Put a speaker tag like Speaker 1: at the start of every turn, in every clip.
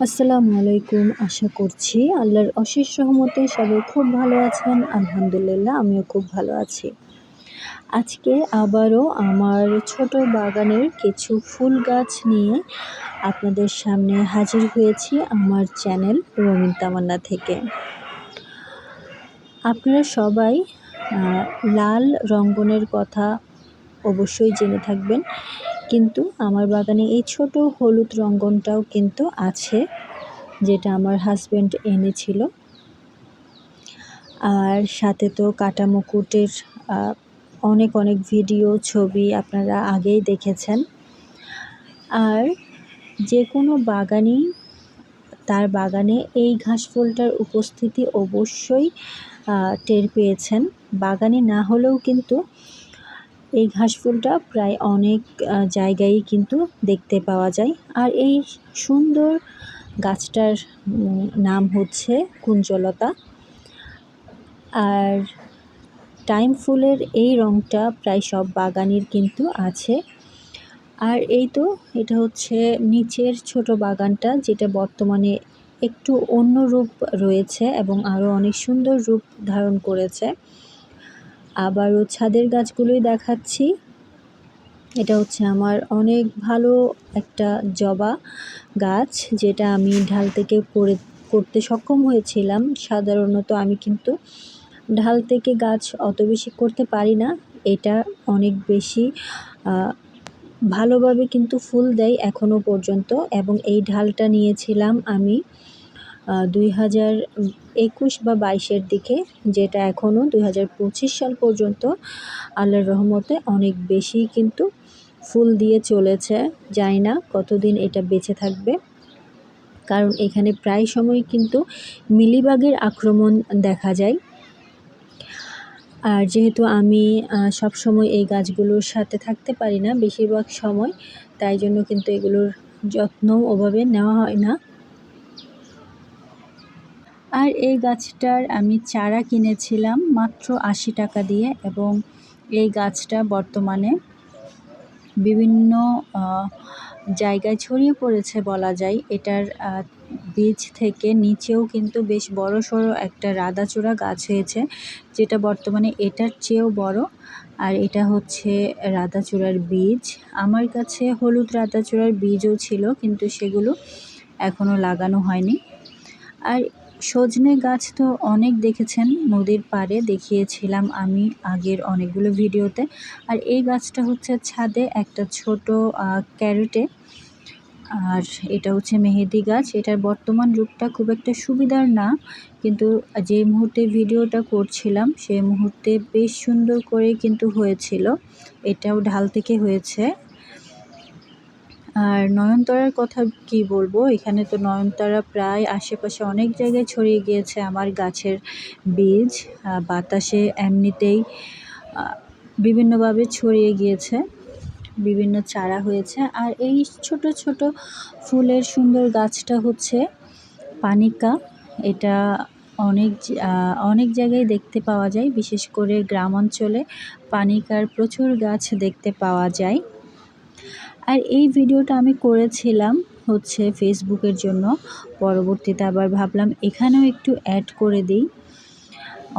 Speaker 1: আসসালামু আলাইকুম, আশা করছি আল্লাহর অশেষ রহমতে সবাই খুব ভালো আছেন। আলহামদুলিল্লাহ, আমিও খুব ভালো আছি। আজকে আবারও আমার ছোট বাগানের কিছু ফুল গাছ নিয়ে আপনাদের সামনে হাজির হয়েছি আমার চ্যানেল রঙিন তামান্না থেকে। আপনারা সবাই লাল রঙ্গনের কথা অবশ্যই জেনে থাকবেন। কিন্তু আমার বাগানে এই ছোট হলুদ রঙ্গনটাও কিন্তু আছে, যেটা আমার হাজব্যান্ড এনেছিল। আর সাথে তো কাটা মুকুটের অনেক অনেক ভিডিও ছবি আপনারা আগেই দেখেছেন। আর যে কোনো বাগানই তার বাগানে এই ঘাস ফুলটার উপস্থিতি অবশ্যই টের পেয়েছেন। বাগানে না হলেও কিন্তু এই ঘাস ফুলটা প্রায় অনেক জায়গায় কিন্তু দেখতে পাওয়া যায়। আর এই সুন্দর গাছটার নাম হচ্ছে কুঞ্জলতা। আর টাইম ফুলের এই রঙটা প্রায় সব বাগানের কিন্তু আছে। আর এই তো, এটা হচ্ছে নিচের ছোট বাগানটা, যেটা বর্তমানে একটু অন্য রূপ রয়েছে এবং আরও অনেক সুন্দর রূপ ধারণ করেছে। আবারও ছাদের গাছগুলোই দেখাচ্ছি। এটা হচ্ছে আমার অনেক ভালো একটা জবা গাছ, যেটা আমি ঢাল থেকে করে করতে সক্ষম হয়েছিলাম। সাধারণত আমি কিন্তু ঢাল থেকে গাছ অত বেশি করতে পারি না। এটা অনেক বেশি ভালোভাবে কিন্তু ফুল দেয় এখনও পর্যন্ত। এবং এই ঢালটা নিয়েছিলাম আমি দুই হাজার একুশ বা বাইশের দিকে, যেটা এখনও দুই হাজার পঁচিশ সাল পর্যন্ত আল্লাহর রহমতে অনেক বেশি কিন্তু ফুল দিয়ে চলেছে। জানি না কতদিন এটা বেঁচে থাকবে। কারণ এখানে প্রায় সময় কিন্তু মিলিবাগের আক্রমণ দেখা যায়। আর যেহেতু আমি সব সময় এই গাছগুলোর সাথে থাকতে পারি না বেশিরভাগ সময়, তাই জন্য কিন্তু এগুলোর যত্ন ওভাবে নেওয়া হয় না। আর এই গাছটার আমি চারা কিনেছিলাম মাত্র আশি টাকা দিয়ে এবং এই গাছটা বর্তমানে বিভিন্ন জায়গায় ছড়িয়ে পড়েছে বলা যায়। এটার বীজ থেকে নিচেও কিন্তু বেশ বড় সড়ো একটা রাধাচূড়া গাছ হয়েছে, যেটা বর্তমানে এটার চেয়েও বড়। আর এটা হচ্ছে রাধাচূড়ার বীজ। আমার কাছে হলুদ রাধাচূড়ার বীজও ছিল, কিন্তু সেগুলো এখনও লাগানো হয়নি। আর সজনে গাছ তো অনেক দেখেছেন, নদীর পাড়ে দেখিয়েছিলাম আমি আগের অনেকগুলো ভিডিওতে। আর এই গাছটা হচ্ছে ছাদে একটা ছোট ক্যারেটে। আর এটা হচ্ছে মেহেদি গাছ। এটার বর্তমান রূপটা খুব একটা সুবিধার না, কিন্তু যে মুহূর্তে ভিডিওটা করছিলাম সেই মুহূর্তে বেশ সুন্দর করে কিন্তু হয়েছিল। এটাও ঢাল থেকে হয়েছে। আর নয়নতারার কথা কি বলব? এখানে তো নয়নতারা প্রায় আশেপাশে অনেক জায়গায় ছড়িয়ে গিয়েছে আমার গাছের বীজ। বাতাসে এমনিতেই বিভিন্নভাবে ছড়িয়ে গিয়েছে, বিভিন্ন চারা হয়েছে। আর এই ছোট ছোট ফুলের সুন্দর গাছটা হচ্ছে পানিকা। এটা অনেক অনেক জায়গায় দেখতে পাওয়া যায়। বিশেষ করে গ্রাম অঞ্চলে পানিকার প্রচুর গাছ দেখতে পাওয়া যায়। আর এই ভিডিওটা আমি করেছিলাম হচ্ছে ফেসবুকের জন্য। পরবর্তীতে আবার ভাবলাম এখানেও একটু অ্যাড করে দিই।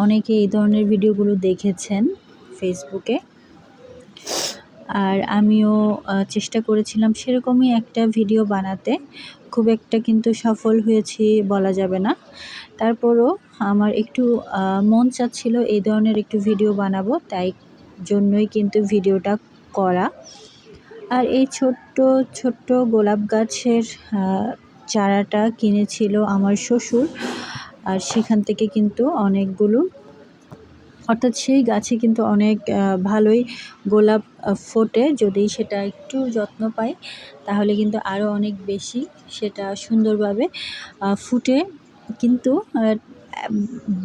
Speaker 1: অনেকে এই ধরনের ভিডিওগুলো দেখেছেন ফেসবুকে। আর আমিও চেষ্টা করেছিলাম সেরকমই একটা ভিডিও বানাতে। খুব একটা কিন্তু সফল হয়েছি বলা যাবে না। তারপরও আমার একটু মন চাচ্ছিল এই ধরনের একটু ভিডিও বানাবো, তাই জন্যই কিন্তু ভিডিওটা করা। আর এই ছোট্ট ছোট্ট গোলাপ গাছের চারাটা কিনেছিল আমার শ্বশুর। আর সেখান থেকে কিন্তু অনেকগুলো, অর্থাৎ সেই গাছে কিন্তু অনেক ভালোই গোলাপ ফোটে। যদি সেটা একটু যত্ন পায় তাহলে কিন্তু আরও অনেক বেশি সেটা সুন্দরভাবে ফুটে। কিন্তু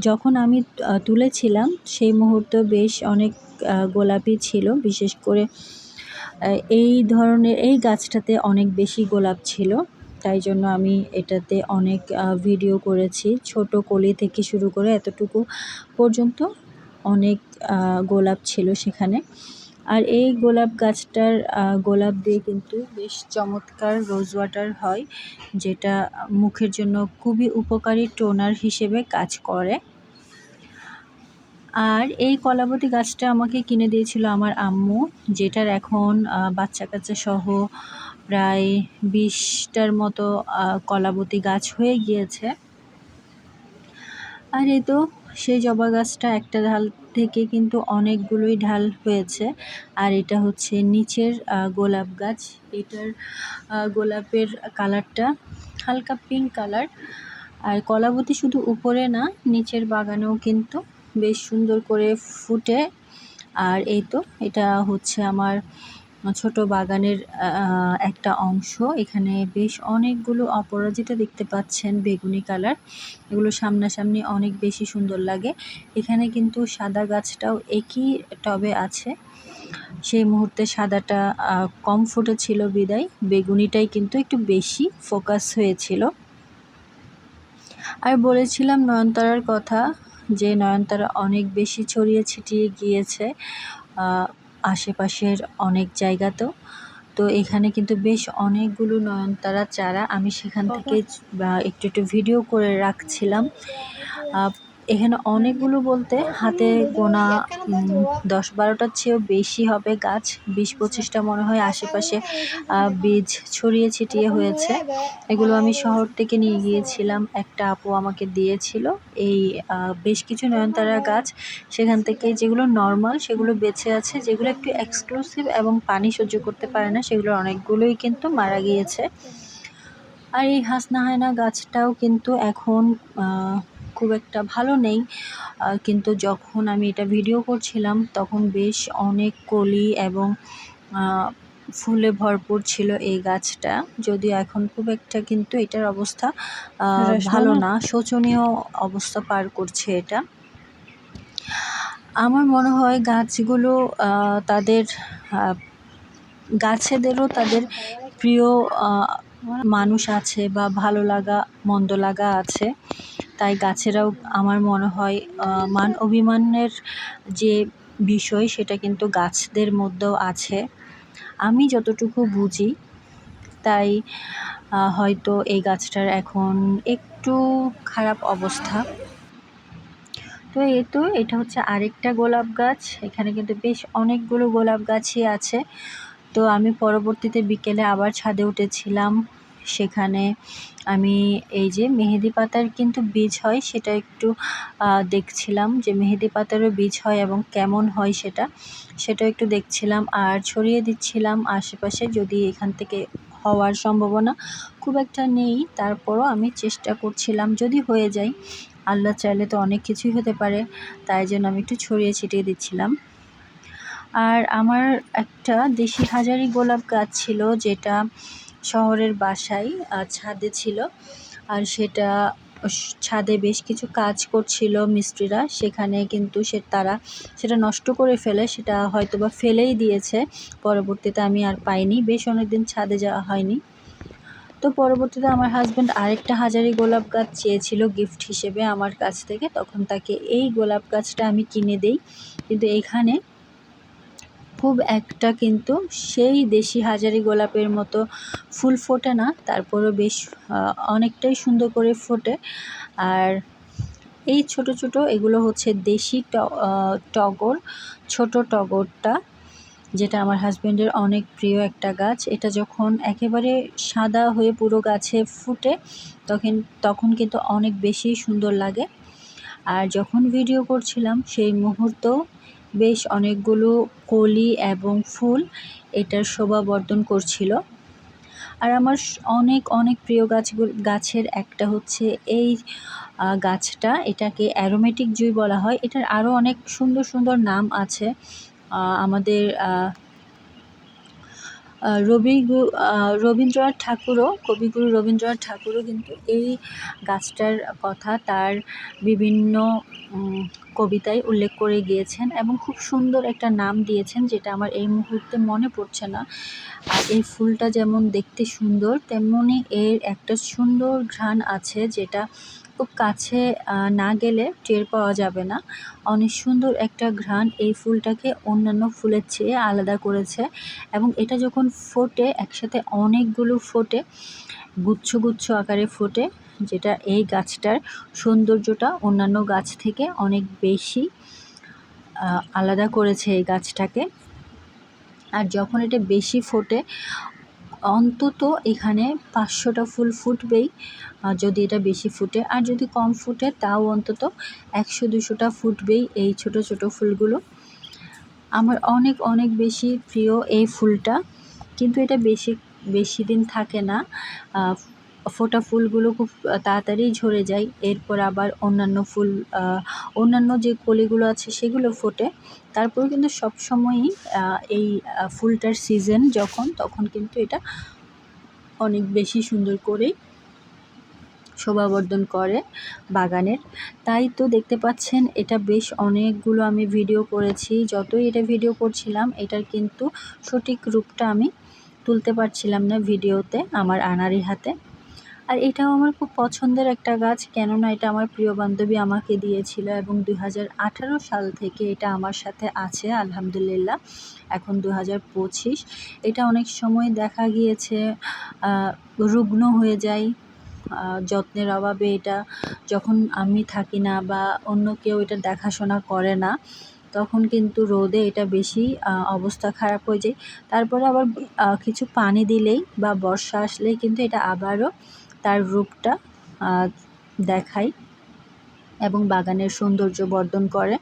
Speaker 1: যখন আমি তুলেছিলাম, সেই মুহূর্তে বেশ অনেক গোলাপি ছিল। বিশেষ করে এই ধরনের, এই গাছটাতে অনেক বেশি গোলাপ ছিল, তাই জন্য আমি এটাতে অনেক ভিডিও করেছি। ছোট কলি থেকে শুরু করে এতটুকু পর্যন্ত অনেক গোলাপ ছিল সেখানে। আর এই গোলাপ গাছটার গোলাপ দিয়ে কিন্তু বেশ চমৎকার রোজ ওয়াটার হয়, যেটা মুখের জন্য খুবই উপকারী টোনার হিসেবে কাজ করে। আর এই কলাবতী গাছটা আমাকে কিনে দিয়েছিল আমার আম্মু, যেটার এখন বাচ্চা কাচ্চা সহ প্রায় বিশটার মতো কলাবতী গাছ হয়ে গিয়েছে। আর এই তো সেই জবা গাছটা একটা ঢাল থেকে কিন্তু অনেকগুলোই ঢাল হয়েছে। আর এটা হচ্ছে নিচের গোলাপ গাছ। এটার গোলাপের কালারটা হালকা পিঙ্ক কালার। আর কলাবতী শুধু উপরে না, নিচের বাগানেও কিন্তু বেশ সুন্দর করে ফুটে। আর এই তো, এটা হচ্ছে আমার ছোট বাগানের একটা অংশ। এখানে বেশ অনেকগুলো অপরাজিতা দেখতে পাচ্ছেন বেগুনি কালার। এগুলো সামনাসামনি অনেক বেশি সুন্দর লাগে। এখানে কিন্তু সাদা গাছটাও একই টবে আছে। সেই মুহূর্তে সাদাটা কম ফুটেছিল বিদায়। বেগুনিটাই কিন্তু একটু বেশি ফোকাস হয়েছিল। আর বলেছিলাম নয়নতারার কথা যে নয়নতারা অনেক বেশি ছড়িয়ে ছিটিয়ে গিয়েছে আশেপাশের অনেক জায়গাতেও। তো এখানে কিন্তু বেশ অনেকগুলো নয়নতারা চারা আমি সেখান থেকে একটু একটু ভিডিও করে রাখছিলাম। এখানে অনেকগুলো বলতে হাতে গোনা দশ বারোটার চেয়েও বেশি হবে গাছ। বিশ পঁচিশটা মনে হয় আশেপাশে বীজ ছড়িয়ে ছিটিয়ে হয়েছে। এগুলো আমি শহর থেকে নিয়ে গিয়েছিলাম। একটা আপু আমাকে দিয়েছিল এই বেশ কিছু নয়নতারা গাছ। সেখান থেকে যেগুলো নর্মাল সেগুলো বেঁচে আছে, যেগুলো একটু এক্সক্লুসিভ এবং পানি সহ্য করতে পারে না সেগুলো অনেকগুলোই কিন্তু মারা গিয়েছে। আর এই হাসনা হায়না গাছটাও কিন্তু এখন খুব একটা ভালো নেই। কিন্তু যখন আমি এটা ভিডিও করছিলাম তখন বেশ অনেক কলি এবং ফুলে ভরপুর ছিল এই গাছটা। যদিও এখন খুব একটা কিন্তু এটার অবস্থা ভালো না? শোচনীয় অবস্থা পার করছে এটা। আমার মনে হয় গাছগুলো তাদের গাছেদেরও তাদের প্রিয় মানুষ আছে বা ভালো লাগা মন্দ লাগা আছে। তাই গাছেরাও আমার মনে হয় মান অভিমানের যে বিষয় সেটা কিন্তু গাছদের মধ্যেও আছে। আমি যতটুকু বুঝি, তাই হয়তো এই গাছটার এখন একটু খারাপ অবস্থা। তো এই তো, এটা হচ্ছে আরেকটা গোলাপ গাছ, এখানে কিন্তু বেশ অনেকগুলো গোলাপ গাছই আছে। তো আমি পরবর্তীতে বিকেলে আবার ছাদে উঠেছিলাম। সেখানে আমি এই যে মেহেদি পাতার কিন্তু বীজ হয়, সেটা একটু দেখছিলাম যে মেহেদি পাতারও বীজ হয় এবং কেমন হয় সেটা সেটা একটু দেখছিলাম আর ছড়িয়ে দিচ্ছিলাম আশেপাশে যদি এখান থেকে হওয়ার সম্ভাবনা খুব একটা নেই। তারপরও আমি চেষ্টা করছিলাম যদি হয়ে যায়, আল্লাহ চাইলে তো অনেক কিছুই হতে পারে, তাই জন্য আমি একটু ছড়িয়ে ছিটিয়ে দিচ্ছিলাম। আর আমার একটা দেশি হাজারি গোলাপ গাছ ছিল যেটা শহরের বাসায় ছাদে ছিল। আর সেটা ছাদে বেশ কিছু কাজ করছিল মিস্ত্রিরা। সেখানে কিন্তু সে, তারা সেটা নষ্ট করে ফেলে, সেটা হয়তো বা ফেলেই দিয়েছে। পরবর্তীতে আমি আর পাইনি। বেশ অনেকদিন ছাদে যাওয়া হয়নি। তো পরবর্তীতে আমার হাজব্যান্ড আরেকটা হাজারি গোলাপ গাছ চেয়েছিল গিফট হিসেবে আমার কাছ থেকে। তখন তাকে এই গোলাপ গাছটা আমি কিনে দেই। কিন্তু এখানে খুব একটা কিন্তু সেই দেশি হাজারি গোলাপের মতো ফুল ফোটে না, তারপরেও বেশ অনেকটাই সুন্দর করে ফোটে। আর এই ছোট ছোট এগুলো হচ্ছে দেশি টগর, ছোট টগরটা, যেটা আমার হাজব্যান্ডের অনেক প্রিয় একটা গাছ। এটা যখন একেবারে সাদা হয়ে পুরো গাছে ফুটে, তখন তখন কিন্তু অনেক বেশি সুন্দর লাগে। আর যখন ভিডিও করছিলাম, সেই মুহূর্ত বেশ অনেকগুলো কলি এবং ফুল এটার শোভা বর্ধন করছিল। আর আমার অনেক অনেক প্রিয় গাছগুলো গাছের একটা হচ্ছে এই গাছটা, এটাকে অ্যারোমেটিক জুই বলা হয়। এটার আরও অনেক সুন্দর সুন্দর নাম আছে। আমাদের রবি রবীন্দ্রনাথ ঠাকুরও, কবিগুরু রবীন্দ্রনাথ ঠাকুরও কিন্তু এই গাছটার কথা তার বিভিন্ন কবিতায় উল্লেখ করে গিয়েছেন এবং খুব সুন্দর একটা নাম দিয়েছেন যেটা আমার এই মুহূর্তে মনে পড়ছে না। আর এই ফুলটা যেমন দেখতে সুন্দর তেমনই এর একটা সুন্দর ঘ্রাণ আছে যেটা খুব কাছে না গেলে টের পাওয়া যাবে না। অনেক সুন্দর একটা ঘ্রাণ এই ফুলটাকে অন্যান্য ফুলের চেয়ে আলাদা করেছে এবং এটা যখন ফোটে, একসাথে অনেকগুলো ফোটে, গুচ্ছ গুচ্ছ আকারে ফোটে, যেটা এই গাছটার সৌন্দর্যটা অন্যান্য গাছ থেকে অনেক বেশি আলাদা করেছে এই গাছটাকে। আর যখন এটা বেশি ফোটে অন্তত এখানে পাঁচশোটা ফুল ফুটবেই যদি এটা বেশি ফুটে, আর যদি কম ফুটে, তাও অন্তত একশো দুশোটা ফুটবেই এই ছোট ছোট ফুলগুলো। আমার অনেক অনেক বেশি প্রিয় এই ফুলটা, কিন্তু এটা বেশি বেশি দিন থাকে না। ফোটা ফুলগুলো খুব তাড়াতাড়ি ঝরে যায়। এরপর আবার অন্যান্য ফুল অন্যান্য যে কলিগুলো আছে সেগুলো ফোটে। তারপরে কিন্তু সব সময়ই এই ফুলটার সিজন যখন, তখন কিন্তু এটা অনেক বেশি সুন্দর করেই শোভাবর্ধন করে বাগানের। তাই তো দেখতে পাচ্ছেন, এটা বেশ অনেকগুলো আমি ভিডিও করেছি। যতই এটা ভিডিও করছিলাম, এটার কিন্তু সঠিক রূপটা আমি তুলতে পারছিলাম না ভিডিওতে আমার আনারি হাতে। আর এটাও আমার খুব পছন্দের একটা গাছ, কেননা এটা আমার প্রিয় বান্ধবী আমাকে দিয়েছিল এবং দু হাজার আঠারো সাল থেকে এটা আমার সাথে আছে, আলহামদুলিল্লাহ। এখন দু হাজার পঁচিশ। এটা অনেক সময় দেখা গিয়েছে রুগ্ন হয়ে যায় যত্নের অভাবে এটা, যখন আমি থাকি না বা অন্য কেউ এটা দেখাশোনা করে না, তখন কিন্তু রোদে এটা বেশি অবস্থা খারাপ হয়ে যায়। তারপরে আবার কিছু পানি দিলেই বা বর্ষা আসলেই কিন্তু এটা আবারও তার রূপটা দেখায় এবং বাগানের সৌন্দর্য বর্ধন করে।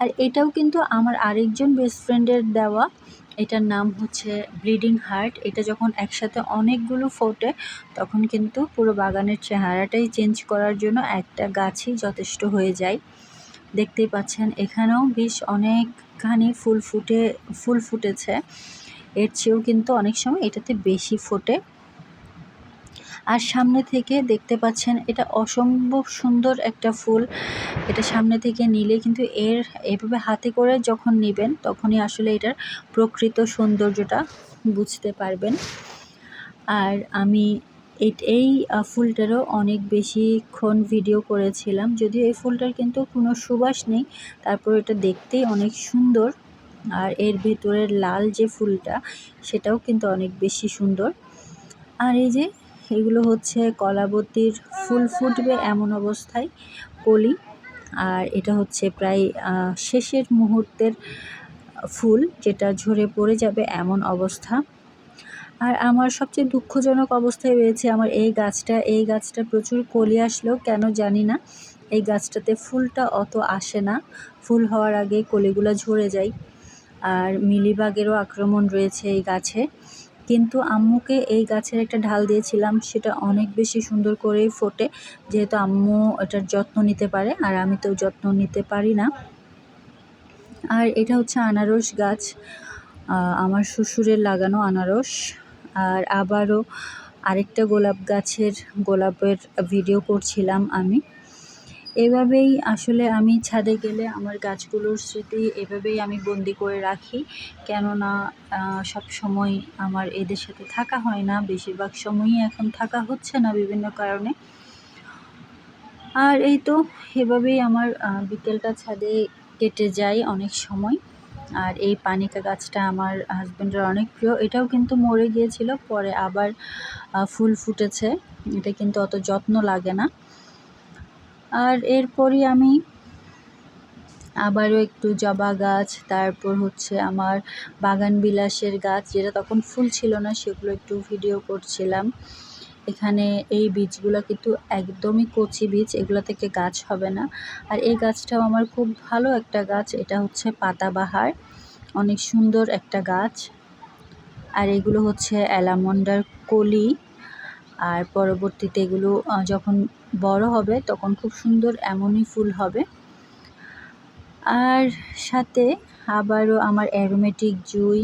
Speaker 1: আর এটাও কিন্তু আমার আরেকজন বেস্ট ফ্রেন্ডের দেওয়া। এটার নাম হচ্ছে ব্লিডিং হার্ট এটা যখন একসাথে অনেকগুলো ফোটে, তখন কিন্তু পুরো বাগানের চেহারাটাই চেঞ্জ করার জন্য একটা গাছই যথেষ্ট হয়ে যায়। দেখতেই পাচ্ছেন, এখানেও বেশ অনেকখানি ফুল ফুটে, ফুল ফুটেছে। এর চেয়েও কিন্তু অনেক সময় এটাতে বেশি ফোটে। আর সামনে থেকে দেখতে পাচ্ছেন এটা অসম্ভব সুন্দর একটা ফুল। এটা সামনে থেকে নিলে কিন্তু এর এভাবে হাতে করে যখন নেবেন তখনই আসলে এটার প্রকৃত সৌন্দর্যটা বুঝতে পারবেন। আর আমি এই ফুলটারও অনেক বেশিক্ষণ ভিডিও করেছিলাম। যদিও এই ফুলটার কিন্তু কোনো সুবাস নেই, তারপর এটা দেখতেই অনেক সুন্দর। আর এর ভেতরের লাল যে ফুলটা, সেটাও কিন্তু অনেক বেশি সুন্দর। আর এই যে এগুলো হচ্ছে কলাবতীর ফুল ফুটবে এমন অবস্থায় কলি। আর এটা হচ্ছে প্রায় শেষের মুহূর্তের ফুল যেটা ঝরে পড়ে যাবে এমন অবস্থা। আর আমার সবচেয়ে দুঃখজনক অবস্থায় রয়েছে আমার এই গাছটা। এই গাছটা প্রচুর কলি আসলেও কেন জানি না, এই গাছটাতে ফুলটা অত আসে না। ফুল হওয়ার আগে কলিগুলো ঝরে যায়। আর মিলিবাগেরও আক্রমণ রয়েছে এই গাছে। কিন্তু আম্মুকে এই গাছের একটা ঢাল দিয়েছিলাম, সেটা অনেক বেশি সুন্দর করেই ফোটে। যেহেতু আম্মু এটার যত্ন নিতে পারে, আর আমি তো যত্ন নিতে পারি না। আর এটা হচ্ছে আনারস গাছ আমার শ্বশুরের লাগানো আনারস। আর আবারও আরেকটা গোলাপ গাছের, গোলাপের ভিডিও করছিলাম আমি। এভাবেই আসলে আমি ছাদে গেলে আমার গাছগুলোর স্মৃতি এভাবেই আমি বন্দি করে রাখি। কেননা সব সময় আমার এদের সাথে থাকা হয় না, বেশিরভাগ সময়ই এখন থাকা হচ্ছে না বিভিন্ন কারণে। আর এই তো, এভাবেই আমার বিকেলটা ছাদে কেটে যায় অনেক সময়। আর এই পানিকা গাছটা আমার হাজব্যান্ডের অনেক প্রিয়। এটাও কিন্তু মরে গিয়েছিল, পরে আবার ফুল ফুটেছে। এটা কিন্তু অত যত্ন লাগে না। আর এরপরই আমি আবারও একটু জবা গাছ, তারপর হচ্ছে আমার বাগান বিলাসের গাছ, যেটা তখন ফুল ছিল না, সেগুলো একটু ভিডিও করছিলাম। এখানে এই বীজগুলো কিন্তু একদমই কচি বীজ, এগুলো থেকে গাছ হবে না। আর এই গাছটাও আমার খুব ভালো একটা গাছ, এটা হচ্ছে পাতাবাহার, অনেক সুন্দর একটা গাছ। আর এগুলো হচ্ছে অ্যালামন্ডার কলি, আর পরবর্তীতে এগুলো যখন বড় হবে, তখন খুব সুন্দর এমনই ফুল হবে। আর সাথে আবারও আমার অ্যারোমেটিক জুই,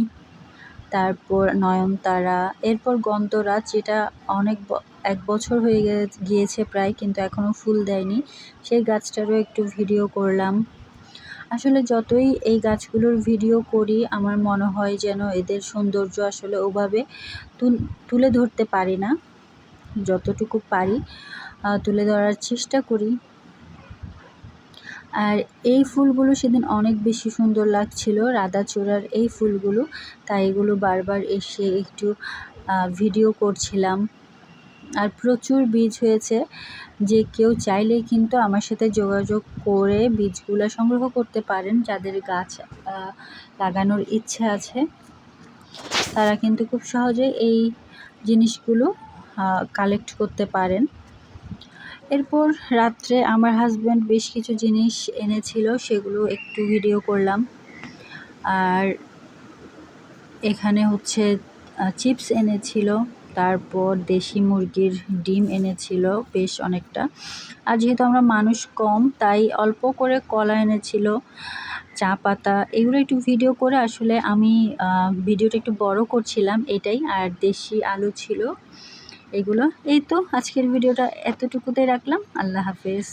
Speaker 1: তারপর নয়নতারা, এরপর গন্ধরাজ যেটা অনেক এক বছর হয়ে গিয়েছে প্রায়, কিন্তু এখনও ফুল দেয়নি। সেই গাছটারও একটু ভিডিও করলাম। আসলে যতই এই গাছগুলোর ভিডিও করি, আমার মনে হয় যেন এদের সৌন্দর্য আসলে ওভাবে তুলে ধরতে পারি না, যতটুকু পারি। তুলে ধরার চেষ্টা করি। আর এই ফুলগুলো সেদিন অনেক বেশি সুন্দর লাগছিল, রাধাচূড়ার এই ফুলগুলো। তাই এগুলো বারবার এসে একটু ভিডিও করছিলাম। আর প্রচুর বীজ হয়েছে, যে কেউ চাইলেই কিন্তু আমার সাথে যোগাযোগ করে বীজগুলো সংগ্রহ করতে পারেন, যাদের গাছ লাগানোর ইচ্ছে আছে। তারা কিন্তু খুব সহজে এই জিনিসগুলো কালেক্ট করতে পারেন। এরপর রাত্রে আমার হাজব্যান্ড বেশ কিছু জিনিস এনেছিল, সেগুলো একটু ভিডিও করলাম। আর এখানে হচ্ছে চিপস এনেছিল, তারপর দেশি মুরগির ডিম এনেছিল বেশ অনেকটা। আর যেহেতু আমরা মানুষ কম, তাই অল্প করে কলা এনেছিল, চা পাতা, এগুলো একটু ভিডিও করে আসলে আমি ভিডিওটা একটু বড় করছিলাম, এটাই। আর দেশি আলু ছিল এগুলো। এই তো আজকের ভিডিওটা এতটুকুতেই রাখলাম। আল্লাহ হাফেজ।